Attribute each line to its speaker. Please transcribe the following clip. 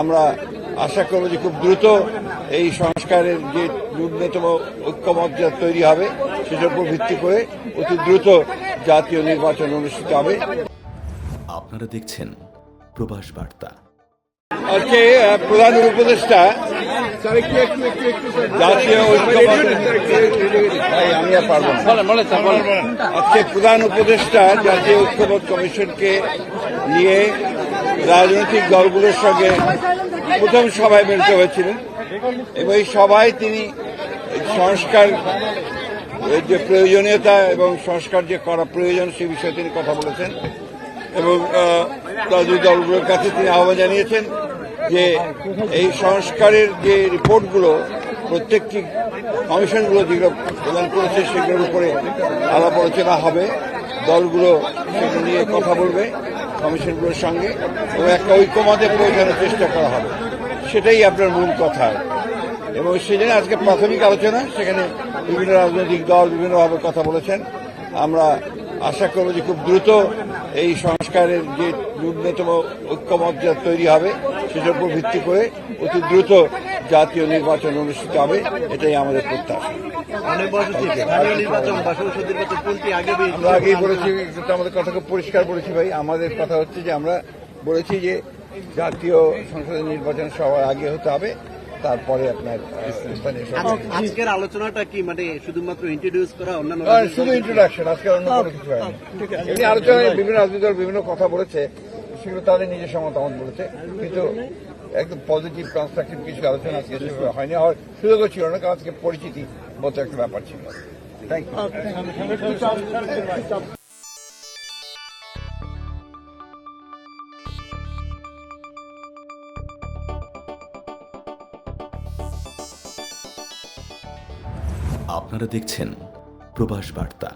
Speaker 1: আমরা আশা করব যে খুব দ্রুত এই সংস্কারের যে ন্যূনতম ঐক্যমত যা তৈরি হবে সেটার উপর ভিত্তি করে অতি দ্রুত জাতীয় নির্বাচন অনুষ্ঠিত হবে।
Speaker 2: আপনারা দেখছেন প্রবাস বার্তা।
Speaker 1: আজকে প্রধান উপদেষ্টা জাতীয় ঐক্যমত ভাই, আমি আর পারব আজকে প্রধান উপদেষ্টা জাতীয় ঐক্যমত কমিশনকে নিয়ে রাজনৈতিক দলগুলোর সঙ্গে প্রথম সভায় মিলিত হয়েছিলেন এবং এই সভায় তিনি সংস্কার যে প্রয়োজনীয়তা এবং সংস্কার যে করা প্রয়োজন সে বিষয়ে তিনি কথা বলেছেন এবং রাজনৈতিক দলগুলোর কাছে তিনি আহ্বান জানিয়েছেন যে এই সংস্কারের যে রিপোর্টগুলো প্রত্যেকটি কমিশনগুলো যেগুলো প্রদান করেছে সেগুলোর উপরে আলাপ আলোচনা হবে। দলগুলো সেগুলো নিয়ে কথা বলবে। কমিশনগুলোর সঙ্গে এবং একটা ঐক্যমতে পৌঁছানোর চেষ্টা করা হবে। সেটাই আপনার মূল কথা। এবং সেজন্য আজকে প্রাথমিক আলোচনা, সেখানে বিভিন্ন রাজনৈতিক দল বিভিন্নভাবে কথা বলেছেন। আমরা আশা করব যে খুব দ্রুত এই সংস্কারের যে ন্যূনতম ঐক্যমত তৈরি হবে, সেটার উপর ভিত্তি করে অতি দ্রুত জাতীয় নির্বাচন অনুষ্ঠিত হবে এটাই আমাদের প্রত্যাশা? আমরা আগেই বলেছি আমাদের কথা পরিষ্কার বলেছি ভাই। আমাদের কথা হচ্ছে যে আমরা বলেছি যে জাতীয় সংসদের নির্বাচন সবার আগে হতে হবে তারপরে আপনার
Speaker 3: আজ- আজকের আলোচনাটা কি? মানে শুধুমাত্র ইন্ট্রোডিউস করা অন্যান্য
Speaker 1: শুধু ইন্ট্রোডাকশন আজকে অন্য কোনো কিছু হয়নি এমনি আলোচনায় বিভিন্ন রাজনৈতিক দল বিভিন্ন কথা বলেছে সেগুলো তাদের নিজস্ব মতামত বলেছে। কিন্তু একদম পজিটিভ কনস্ট্রাকটিভ কিছু আলোচনা আজকে সেভাবে হয়নি হওয়ার সুযোগও ছিল না কারণ আজকে পরিচিতি মতো একটা ব্যাপার ছিল। থ্যাংক ইউ
Speaker 2: আপনারা দেখছেন প্রবাস বার্তা।